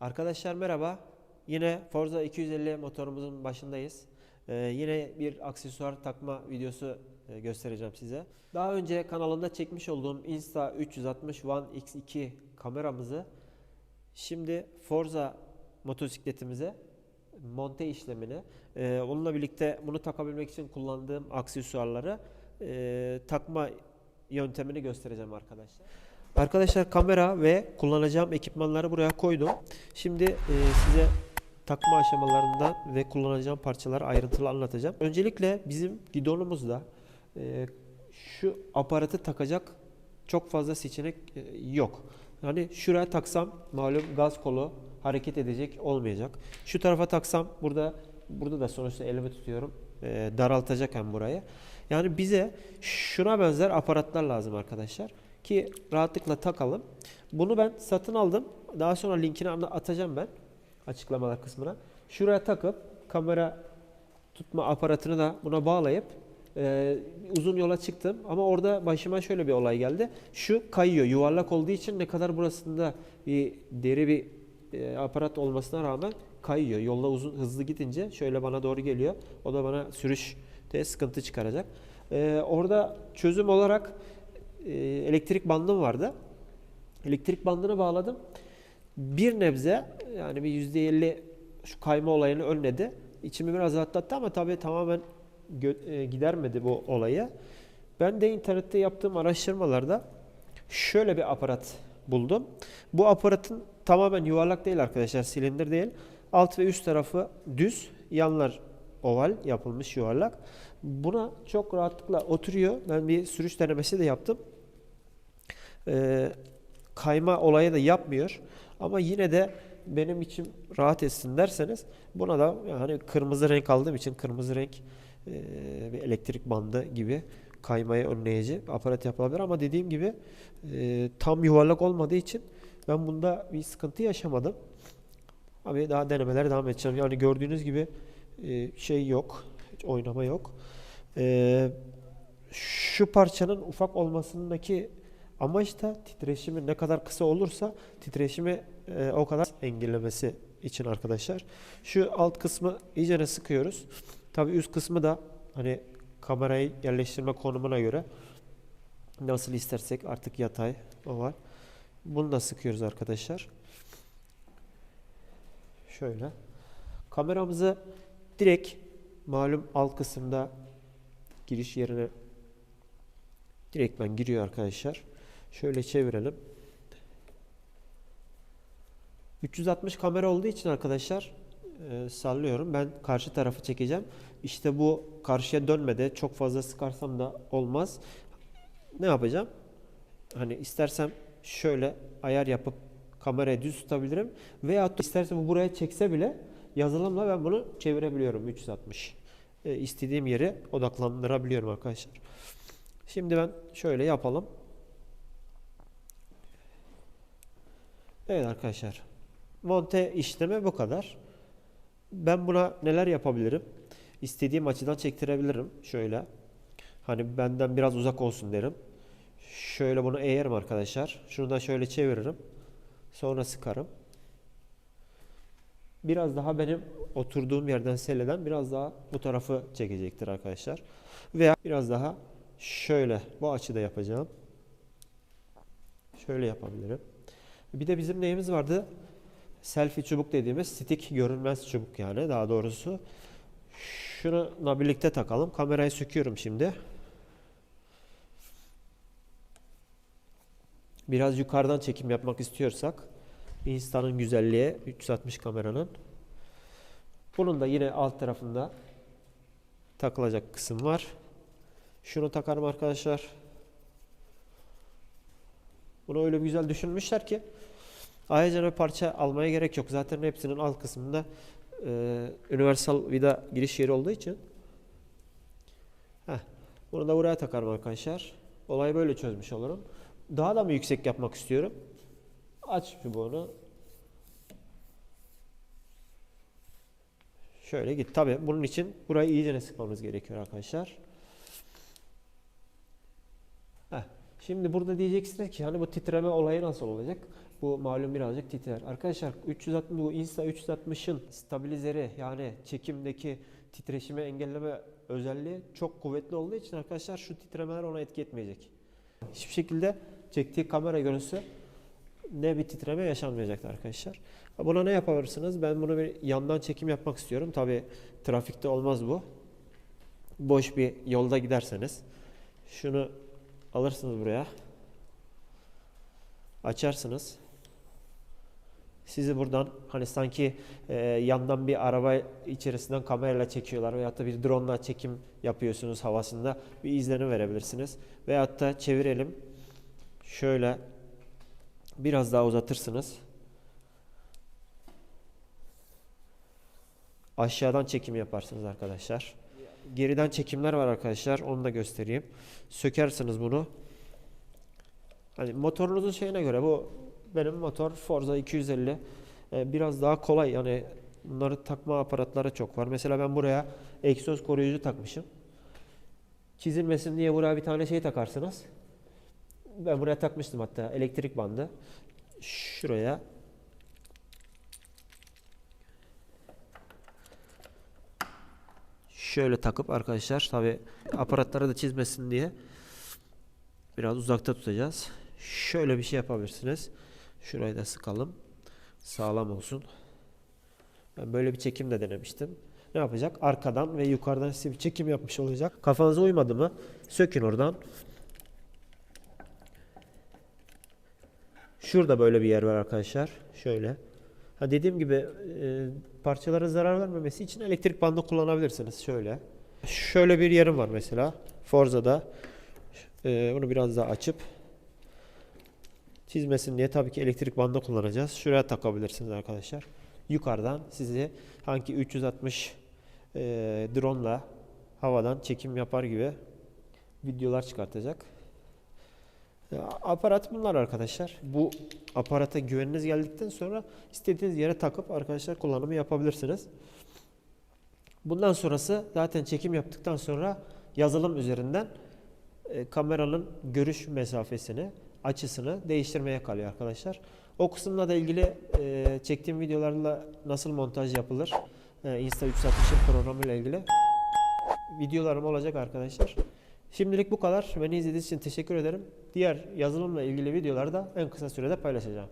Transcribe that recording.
Arkadaşlar merhaba. Yine Forza 250 motorumuzun başındayız. Ee, yine bir aksesuar takma videosu e, göstereceğim size. Daha önce kanalımda çekmiş olduğum Insta 360 One X2 kameramızı şimdi Forza motosikletimize monte işlemini, e, onunla birlikte bunu takabilmek için kullandığım aksesuarları e, takma yöntemini göstereceğim arkadaşlar. Arkadaşlar kamera ve kullanacağım ekipmanları buraya koydum. Şimdi e, size takma aşamalarından ve kullanacağım parçaları ayrıntılı anlatacağım. Öncelikle bizim gidonumuzda e, şu aparatı takacak çok fazla seçenek e, yok. Hani şuraya taksam malum gaz kolu hareket edecek olmayacak. Şu tarafa taksam burada burada da sonuçta elimi tutuyorum. E, daraltacak hem burayı. Yani bize şuna benzer aparatlar lazım arkadaşlar ki rahatlıkla takalım. Bunu ben satın aldım. Daha sonra linkini atacağım ben açıklamalar kısmına. Şuraya takıp kamera tutma aparatını da buna bağlayıp e, uzun yola çıktım ama orada başıma şöyle bir olay geldi. Şu kayıyor. Yuvarlak olduğu için ne kadar burasında bir deri bir e, aparat olmasına rağmen kayıyor. Yolda uzun hızlı gidince şöyle bana doğru geliyor. O da bana sürüşte sıkıntı çıkaracak. E, orada çözüm olarak e, elektrik bandım vardı. Elektrik bandını bağladım. Bir nebze yani bir yüzde elli şu kayma olayını önledi. İçimi biraz rahatlattı ama tabii tamamen e, gidermedi bu olayı. Ben de internette yaptığım araştırmalarda şöyle bir aparat buldum. Bu aparatın tamamen yuvarlak değil arkadaşlar, silindir değil. Alt ve üst tarafı düz, yanlar oval yapılmış yuvarlak. Buna çok rahatlıkla oturuyor. Ben bir sürüş denemesi de yaptım. Ee, kayma olayı da yapmıyor. Ama yine de benim içim rahat etsin derseniz buna da yani kırmızı renk aldığım için kırmızı renk e, bir elektrik bandı gibi kaymayı önleyici aparat yapılabilir ama dediğim gibi e, tam yuvarlak olmadığı için ben bunda bir sıkıntı yaşamadım. Abi daha denemelere devam edeceğim. Yani gördüğünüz gibi e, şey yok. Hiç oynama yok. E, şu parçanın ufak olmasındaki amaç da titreşimi ne kadar kısa olursa titreşimi e, o kadar engellemesi için arkadaşlar. Şu alt kısmı iyicene sıkıyoruz. Tabii üst kısmı da hani kamerayı yerleştirme konumuna göre nasıl istersek artık yatay o var. Bunu da sıkıyoruz arkadaşlar. Şöyle. Kameramızı direkt malum alt kısımda giriş yerine direktmen giriyor arkadaşlar. Şöyle çevirelim. 360 kamera olduğu için arkadaşlar e, sallıyorum. Ben karşı tarafı çekeceğim. İşte bu karşıya dönmede çok fazla sıkarsam da olmaz. Ne yapacağım? Hani istersem şöyle ayar yapıp kamerayı düz tutabilirim. Veya istersem bu buraya çekse bile yazılımla ben bunu çevirebiliyorum 360. E, istediğim yere odaklandırabiliyorum arkadaşlar. Şimdi ben şöyle yapalım. Evet arkadaşlar. Monte işlemi bu kadar. Ben buna neler yapabilirim? İstediğim açıdan çektirebilirim. Şöyle. Hani benden biraz uzak olsun derim. Şöyle bunu eğerim arkadaşlar. Şunu da şöyle çeviririm. Sonra sıkarım. Biraz daha benim oturduğum yerden selleden biraz daha bu tarafı çekecektir arkadaşlar. Veya biraz daha şöyle bu açıda yapacağım. Şöyle yapabilirim. Bir de bizim neyimiz vardı? Selfie çubuk dediğimiz stick görünmez çubuk yani daha doğrusu. Şununla birlikte takalım. Kamerayı söküyorum şimdi. Biraz yukarıdan çekim yapmak istiyorsak Insta'nın güzelliği 360 kameranın. Bunun da yine alt tarafında takılacak kısım var. Şunu takarım arkadaşlar. Bunu öyle güzel düşünmüşler ki ayrıca bir parça almaya gerek yok. Zaten hepsinin alt kısmında e, universal vida giriş yeri olduğu için. Heh, bunu da buraya takarım arkadaşlar. Olayı böyle çözmüş olurum. Daha da mı yüksek yapmak istiyorum? Aç çubuğunu. Şöyle git. Tabi bunun için burayı iyice sıkmamız gerekiyor arkadaşlar. Heh. Şimdi burada diyeceksiniz ki hani bu titreme olayı nasıl olacak? bu malum birazcık titrer. Arkadaşlar 360 bu Insta 360'ın stabilizeri yani çekimdeki titreşimi engelleme özelliği çok kuvvetli olduğu için arkadaşlar şu titremeler ona etki etmeyecek. Hiçbir şekilde çektiği kamera görüntüsü ne bir titreme yaşanmayacaktır arkadaşlar. Buna ne yapabilirsiniz? Ben bunu bir yandan çekim yapmak istiyorum. Tabi trafikte olmaz bu. Boş bir yolda giderseniz şunu alırsınız buraya. Açarsınız. Sizi buradan hani sanki e, yandan bir araba içerisinden kamerayla çekiyorlar veyahut da bir drone ile çekim yapıyorsunuz havasında bir izlenim verebilirsiniz. Veyahut da çevirelim. Şöyle biraz daha uzatırsınız. Aşağıdan çekim yaparsınız arkadaşlar. Geriden çekimler var arkadaşlar. Onu da göstereyim. Sökersiniz bunu. Hani motorunuzun şeyine göre bu benim motor Forza 250 Ee, biraz daha kolay yani bunları takma aparatları çok var. Mesela ben buraya egzoz koruyucu takmışım. Çizilmesin diye buraya bir tane şey takarsınız. Ben buraya takmıştım hatta elektrik bandı. Şuraya şöyle takıp arkadaşlar tabi aparatları da çizmesin diye biraz uzakta tutacağız. Şöyle bir şey yapabilirsiniz. Şurayı da sıkalım. Sağlam olsun. Ben böyle bir çekim de denemiştim. Ne yapacak? Arkadan ve yukarıdan size bir çekim yapmış olacak. Kafanıza uymadı mı? Sökün oradan. Şurada böyle bir yer var arkadaşlar. Şöyle. Ha dediğim gibi e, parçalara zarar vermemesi için elektrik bandı kullanabilirsiniz. Şöyle. Şöyle bir yerim var mesela. Forza'da. E, bunu biraz daha açıp çizmesin diye tabii ki elektrik bandı kullanacağız. Şuraya takabilirsiniz arkadaşlar. Yukarıdan sizi hangi 360 e, drone havadan çekim yapar gibi videolar çıkartacak. Aparat bunlar arkadaşlar. Bu aparata güveniniz geldikten sonra istediğiniz yere takıp arkadaşlar kullanımı yapabilirsiniz. Bundan sonrası zaten çekim yaptıktan sonra yazılım üzerinden e, kameranın görüş mesafesini, açısını değiştirmeye kalıyor arkadaşlar. O kısımla da ilgili e, çektiğim videolarla nasıl montaj yapılır, e, Insta360 programıyla ilgili videolarım olacak arkadaşlar. Şimdilik bu kadar. Beni izlediğiniz için teşekkür ederim. Diğer yazılımla ilgili videoları da en kısa sürede paylaşacağım.